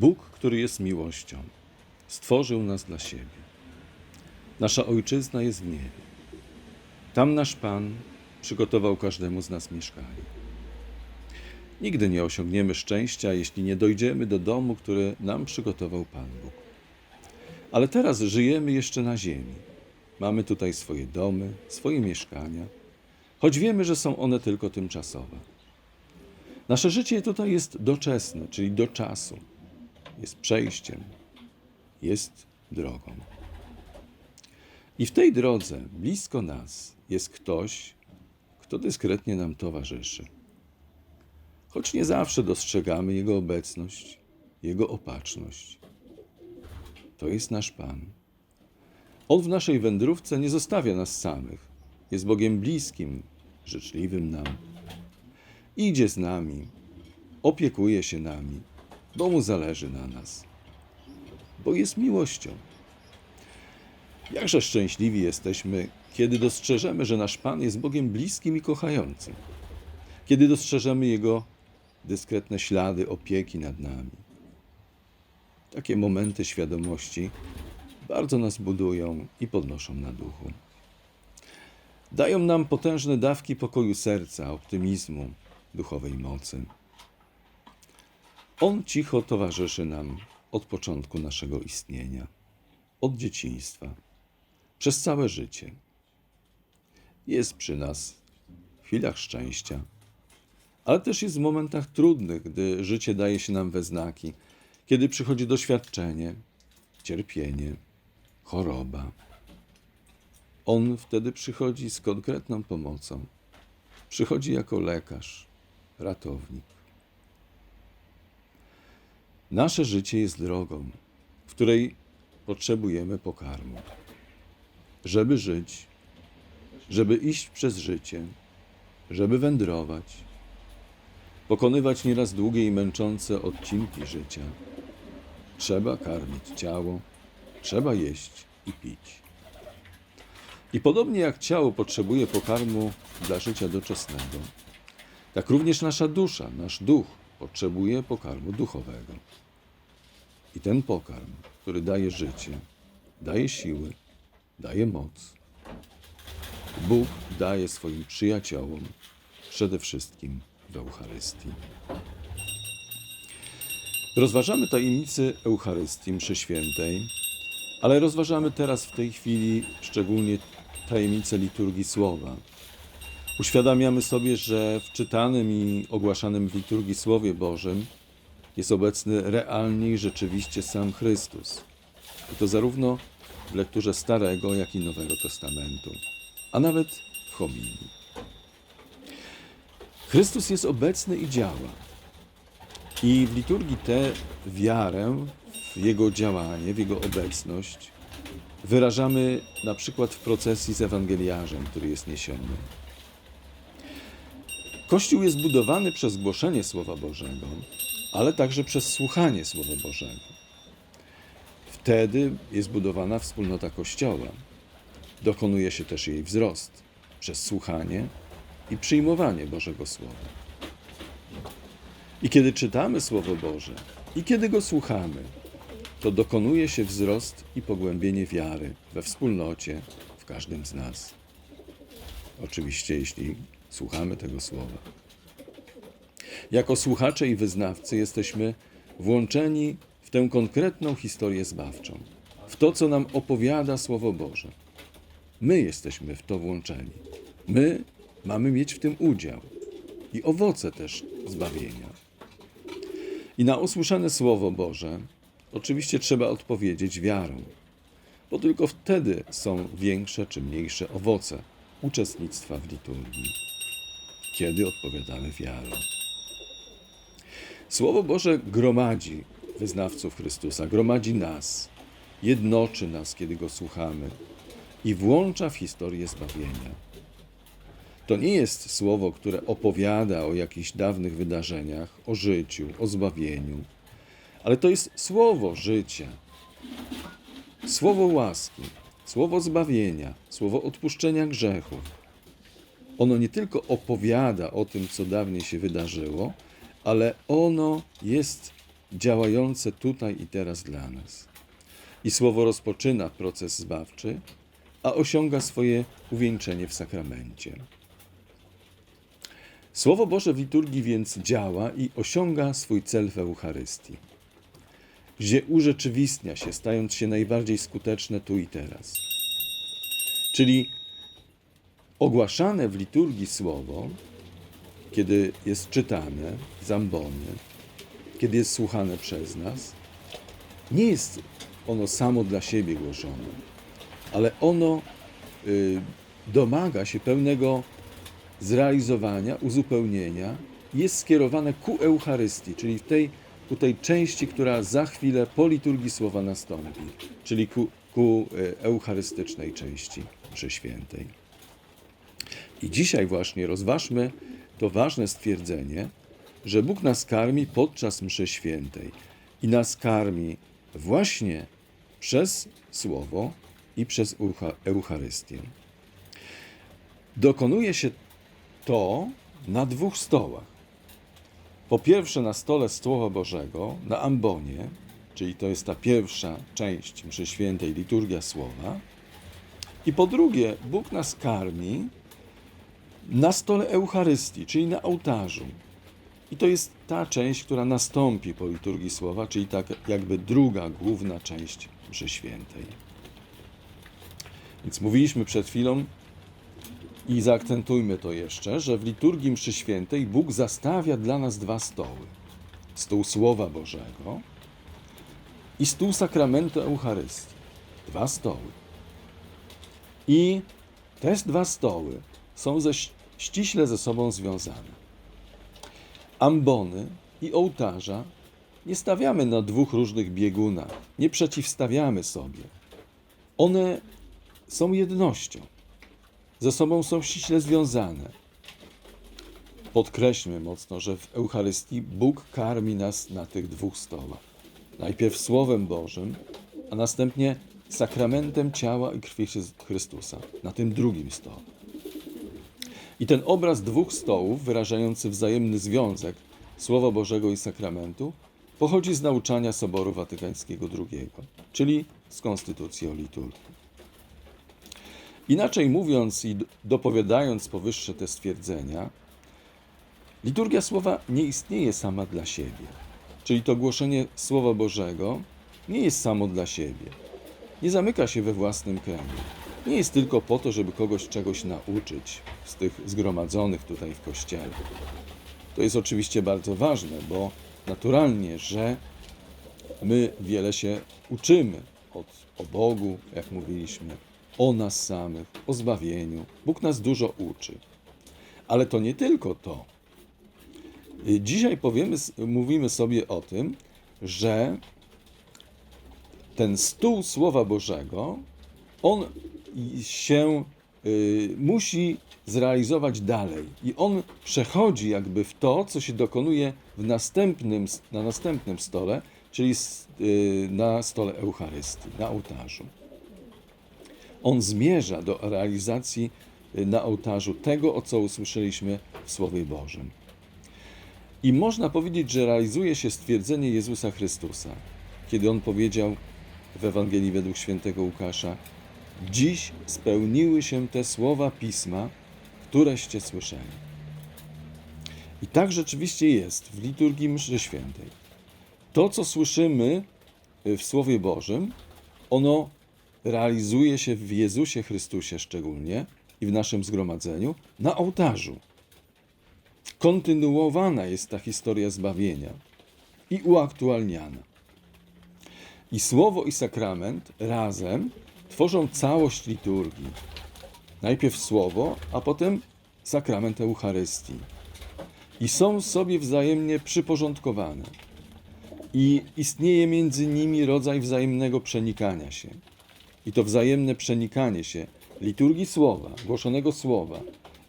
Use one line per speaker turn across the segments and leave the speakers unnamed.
Bóg, który jest miłością, stworzył nas dla siebie. Nasza ojczyzna jest w niebie. Tam nasz Pan przygotował każdemu z nas mieszkanie. Nigdy nie osiągniemy szczęścia, jeśli nie dojdziemy do domu, który nam przygotował Pan Bóg. Ale teraz żyjemy jeszcze na ziemi. Mamy tutaj swoje domy, swoje mieszkania, choć wiemy, że są one tylko tymczasowe. Nasze życie tutaj jest doczesne, czyli do czasu. Jest przejściem, jest drogą. I w tej drodze, blisko nas, jest ktoś, kto dyskretnie nam towarzyszy. Choć nie zawsze dostrzegamy Jego obecność, Jego opatrzność. To jest nasz Pan. On w naszej wędrówce nie zostawia nas samych. Jest Bogiem bliskim, życzliwym nam. Idzie z nami, opiekuje się nami, bo Mu zależy na nas. Bo jest miłością. Jakże szczęśliwi jesteśmy, kiedy dostrzeżemy, że nasz Pan jest Bogiem bliskim i kochającym. Kiedy dostrzeżemy Jego dyskretne ślady opieki nad nami. Takie momenty świadomości bardzo nas budują i podnoszą na duchu. Dają nam potężne dawki pokoju serca, optymizmu, duchowej mocy. On cicho towarzyszy nam od początku naszego istnienia, od dzieciństwa, przez całe życie. Jest przy nas w chwilach szczęścia, ale też jest w momentach trudnych, gdy życie daje się nam we znaki, kiedy przychodzi doświadczenie, cierpienie, choroba. On wtedy przychodzi z konkretną pomocą. Przychodzi jako lekarz, ratownik. Nasze życie jest drogą, w której potrzebujemy pokarmu. Żeby żyć, żeby iść przez życie, żeby wędrować, pokonywać nieraz długie i męczące odcinki życia. Trzeba karmić ciało, trzeba jeść i pić. I podobnie jak ciało potrzebuje pokarmu dla życia doczesnego, tak również nasza dusza, nasz duch potrzebuje pokarmu duchowego. I ten pokarm, który daje życie, daje siły, daje moc, Bóg daje swoim przyjaciołom przede wszystkim w Eucharystii. Rozważamy tajemnicy Eucharystii, mszy świętej, ale rozważamy teraz w tej chwili szczególnie tajemnicę liturgii słowa. Uświadamiamy sobie, że w czytanym i ogłaszanym w liturgii Słowie Bożym jest obecny realnie i rzeczywiście sam Chrystus. I to zarówno w lekturze Starego, jak i Nowego Testamentu, a nawet w homilii. Chrystus jest obecny i działa. I w liturgii tę wiarę w Jego działanie, w Jego obecność wyrażamy na przykład w procesji z Ewangeliarzem, który jest niesiony. Kościół jest budowany przez głoszenie Słowa Bożego, ale także przez słuchanie Słowa Bożego. Wtedy jest budowana wspólnota Kościoła. Dokonuje się też jej wzrost przez słuchanie i przyjmowanie Bożego Słowa. I kiedy czytamy Słowo Boże i kiedy go słuchamy, to dokonuje się wzrost i pogłębienie wiary we wspólnocie, w każdym z nas. Oczywiście, jeśli słuchamy tego Słowa. Jako słuchacze i wyznawcy jesteśmy włączeni w tę konkretną historię zbawczą, w to, co nam opowiada Słowo Boże. My jesteśmy w to włączeni. My mamy mieć w tym udział i owoce też zbawienia. I na usłyszane Słowo Boże oczywiście trzeba odpowiedzieć wiarą, bo tylko wtedy są większe czy mniejsze owoce uczestnictwa w liturgii, kiedy odpowiadamy wiarą. Słowo Boże gromadzi wyznawców Chrystusa, gromadzi nas, jednoczy nas, kiedy go słuchamy i włącza w historię zbawienia. To nie jest słowo, które opowiada o jakichś dawnych wydarzeniach, o życiu, o zbawieniu, ale to jest słowo życia, słowo łaski, słowo zbawienia, słowo odpuszczenia grzechów. Ono nie tylko opowiada o tym, co dawniej się wydarzyło, ale ono jest działające tutaj i teraz dla nas. I słowo rozpoczyna proces zbawczy, a osiąga swoje uwieńczenie w sakramencie. Słowo Boże w liturgii więc działa i osiąga swój cel w Eucharystii, gdzie urzeczywistnia się, stając się najbardziej skuteczne tu i teraz. Czyli ogłaszane w liturgii słowo, kiedy jest czytane z ambony, kiedy jest słuchane przez nas, nie jest ono samo dla siebie głoszone, ale ono y, domaga się pełnego zrealizowania, uzupełnienia, jest skierowane ku Eucharystii, czyli w tej, ku tej części, która za chwilę po liturgii słowa nastąpi, czyli ku, ku y, eucharystycznej części mszy świętej. I dzisiaj właśnie rozważmy to ważne stwierdzenie, że Bóg nas karmi podczas mszy świętej i nas karmi właśnie przez Słowo i przez Eucha- Eucharystię. Dokonuje się to na dwóch stołach. Po pierwsze na stole Słowa Bożego, na ambonie, czyli to jest ta pierwsza część mszy świętej, liturgia Słowa. I po drugie, Bóg nas karmi na stole Eucharystii, czyli na ołtarzu. I to jest ta część, która nastąpi po liturgii słowa, czyli tak jakby druga, główna część mszy świętej. Więc mówiliśmy przed chwilą i zaakcentujmy to jeszcze, że w liturgii mszy świętej Bóg zastawia dla nas dwa stoły. Stół Słowa Bożego i stół sakramentu Eucharystii. Dwa stoły. I te dwa stoły są ze, ściśle ze sobą związane. Ambony i ołtarza nie stawiamy na dwóch różnych biegunach, nie przeciwstawiamy sobie. One są jednością, ze sobą są ściśle związane. Podkreślmy mocno, że w Eucharystii Bóg karmi nas na tych dwóch stołach. Najpierw Słowem Bożym, a następnie sakramentem ciała i krwi Chrys- Chrystusa, na tym drugim stole. I ten obraz dwóch stołów, wyrażający wzajemny związek Słowa Bożego i sakramentu, pochodzi z nauczania Soboru Watykańskiego II, czyli z Konstytucji o liturgii. Inaczej mówiąc i dopowiadając powyższe te stwierdzenia, liturgia Słowa nie istnieje sama dla siebie. Czyli to głoszenie Słowa Bożego nie jest samo dla siebie. Nie zamyka się we własnym kręgu. Nie jest tylko po to, żeby kogoś czegoś nauczyć z tych zgromadzonych tutaj w kościele. To jest oczywiście bardzo ważne, bo naturalnie, że my wiele się uczymy od, o Bogu, jak mówiliśmy, o nas samych, o zbawieniu. Bóg nas dużo uczy. Ale to nie tylko to. Dzisiaj powiemy, mówimy sobie o tym, że ten stół Słowa Bożego, on się y, musi zrealizować dalej. I on przechodzi jakby w to, co się dokonuje w następnym, na następnym stole, czyli y, na stole Eucharystii, na ołtarzu. On zmierza do realizacji y, na ołtarzu tego, o co usłyszeliśmy w Słowie Bożym. I można powiedzieć, że realizuje się stwierdzenie Jezusa Chrystusa, kiedy on powiedział w Ewangelii według świętego Łukasza: Dziś spełniły się te słowa pisma, któreście słyszeli. I tak rzeczywiście jest w liturgii mszy świętej. To, co słyszymy y, w Słowie Bożym, ono realizuje się w Jezusie Chrystusie szczególnie i w naszym zgromadzeniu na ołtarzu. Kontynuowana jest ta historia zbawienia i uaktualniana. I słowo i sakrament razem tworzą całość liturgii. Najpierw słowo, a potem sakrament Eucharystii. I są sobie wzajemnie przyporządkowane. I istnieje między nimi rodzaj wzajemnego przenikania się. I to wzajemne przenikanie się liturgii słowa, głoszonego słowa,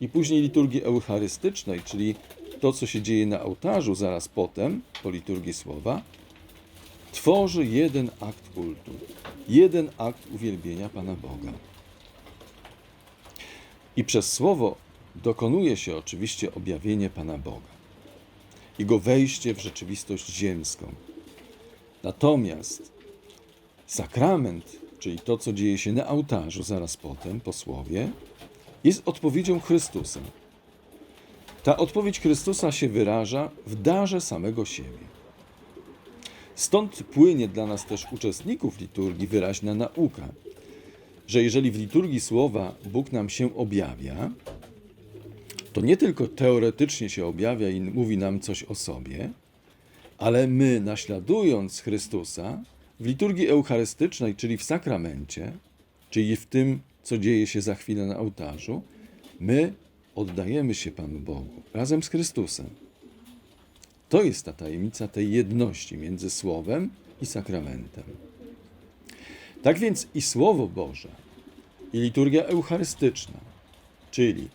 i później liturgii eucharystycznej, czyli to, co się dzieje na ołtarzu zaraz potem, po liturgii słowa, tworzy jeden akt kultu, jeden akt uwielbienia Pana Boga. I przez słowo dokonuje się oczywiście objawienie Pana Boga, jego wejście w rzeczywistość ziemską, Natomiast sakrament, czyli to, co dzieje się na ołtarzu zaraz potem, po słowie, jest odpowiedzią Chrystusa. Ta odpowiedź Chrystusa się wyraża w darze samego siebie. Stąd płynie dla nas też uczestników liturgii wyraźna nauka, że jeżeli w liturgii słowa Bóg nam się objawia, to nie tylko teoretycznie się objawia i mówi nam coś o sobie, ale my, naśladując Chrystusa, w liturgii eucharystycznej, czyli w sakramencie, czyli w tym, co dzieje się za chwilę na ołtarzu, my oddajemy się Panu Bogu razem z Chrystusem. To jest ta tajemnica tej jedności między Słowem i sakramentem. Tak więc i Słowo Boże, i liturgia eucharystyczna, czyli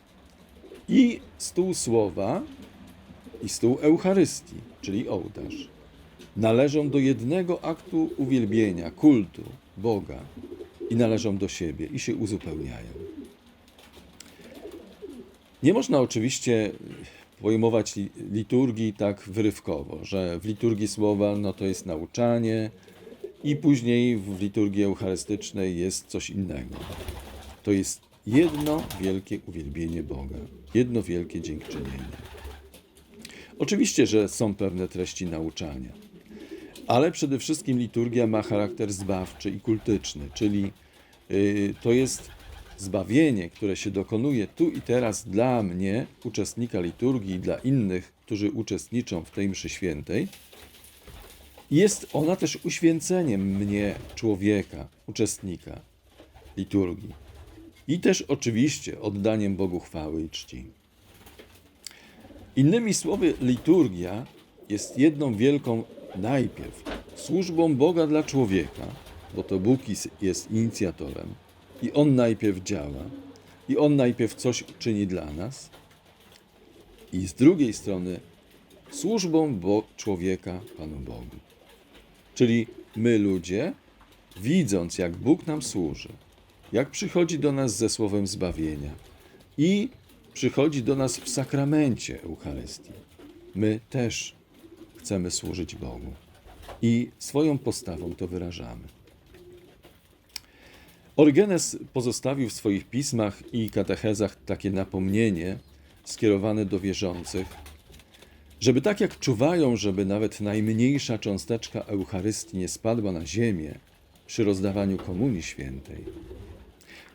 i stół Słowa, i stół Eucharystii, czyli ołtarz, należą do jednego aktu uwielbienia, kultu Boga i należą do siebie i się uzupełniają. Nie można oczywiście pojmować li- liturgii tak wyrywkowo, że w liturgii słowa no to jest nauczanie i później w liturgii eucharystycznej jest coś innego. To jest jedno wielkie uwielbienie Boga, jedno wielkie dziękczynienie. Oczywiście, że są pewne treści nauczania, ale przede wszystkim liturgia ma charakter zbawczy i kultyczny, czyli y, to jest zbawienie, które się dokonuje tu i teraz dla mnie, uczestnika liturgii, dla innych, którzy uczestniczą w tej mszy świętej. Jest ona też uświęceniem mnie, człowieka, uczestnika liturgii. I też oczywiście oddaniem Bogu chwały i czci. Innymi słowy, liturgia jest jedną wielką najpierw służbą Boga dla człowieka, bo to Bóg jest inicjatorem i On najpierw działa i On najpierw coś czyni dla nas i z drugiej strony służbą bo człowieka Panu Bogu. Czyli my ludzie, widząc jak Bóg nam służy, jak przychodzi do nas ze słowem zbawienia i przychodzi do nas w sakramencie Eucharystii. My też chcemy służyć Bogu i swoją postawą to wyrażamy. Orygenes pozostawił w swoich pismach i katechezach takie napomnienie skierowane do wierzących, żeby tak jak czuwają, żeby nawet najmniejsza cząsteczka Eucharystii nie spadła na ziemię przy rozdawaniu Komunii Świętej,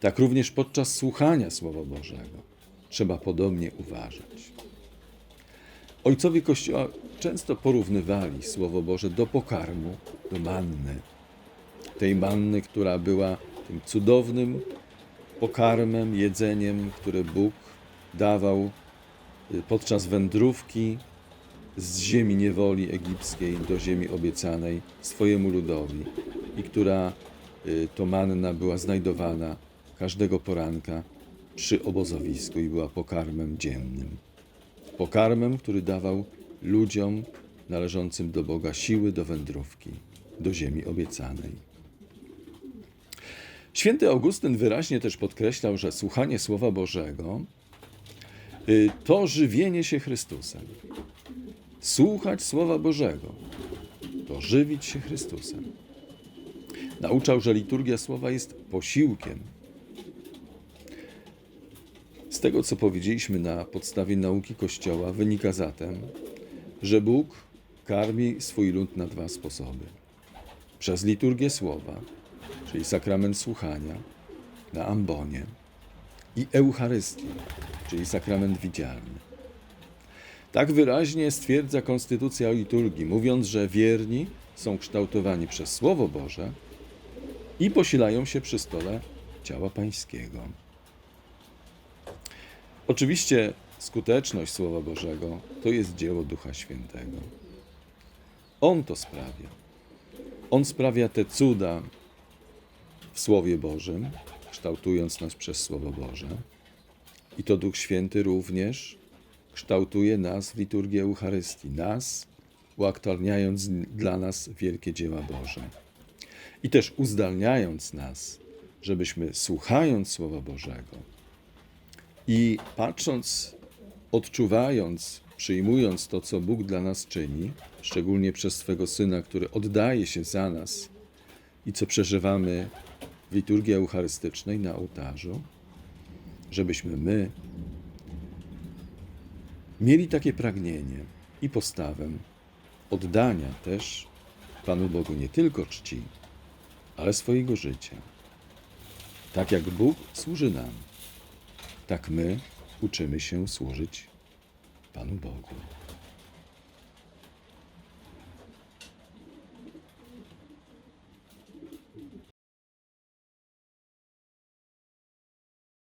tak również podczas słuchania Słowa Bożego trzeba podobnie uważać. Ojcowie Kościoła często porównywali Słowo Boże do pokarmu, do manny. Tej manny, która była tym cudownym pokarmem, jedzeniem, które Bóg dawał y, podczas wędrówki z ziemi niewoli egipskiej do ziemi obiecanej swojemu ludowi i która y, to manna była znajdowana każdego poranka przy obozowisku i była pokarmem dziennym. Pokarmem, który dawał ludziom należącym do Boga siły do wędrówki, do ziemi obiecanej. Święty Augustyn wyraźnie też podkreślał, że słuchanie Słowa Bożego y, to żywienie się Chrystusem. Słuchać Słowa Bożego to żywić się Chrystusem. Nauczał, że liturgia Słowa jest posiłkiem. Z tego, co powiedzieliśmy na podstawie nauki Kościoła, wynika zatem, że Bóg karmi swój lud na dwa sposoby. Przez liturgię Słowa, czyli sakrament słuchania na ambonie i Eucharystię, czyli sakrament widzialny. Tak wyraźnie stwierdza konstytucja liturgii, mówiąc, że wierni są kształtowani przez Słowo Boże i posilają się przy stole ciała Pańskiego. Oczywiście skuteczność Słowa Bożego to jest dzieło Ducha Świętego. On to sprawia. On sprawia te cuda Słowie Bożym, kształtując nas przez Słowo Boże. I to Duch Święty również kształtuje nas w liturgii Eucharystii, nas uaktualniając dla nas wielkie dzieła Boże. I też uzdalniając nas, żebyśmy słuchając Słowa Bożego i patrząc, odczuwając przyjmując to, co Bóg dla nas czyni, szczególnie przez swego Syna, który oddaje się za nas i co przeżywamy w liturgii eucharystycznej na ołtarzu, żebyśmy my mieli takie pragnienie i postawę oddania też Panu Bogu nie tylko czci, ale swojego życia. Tak jak Bóg służy nam, tak my uczymy się służyć Panu Bogu.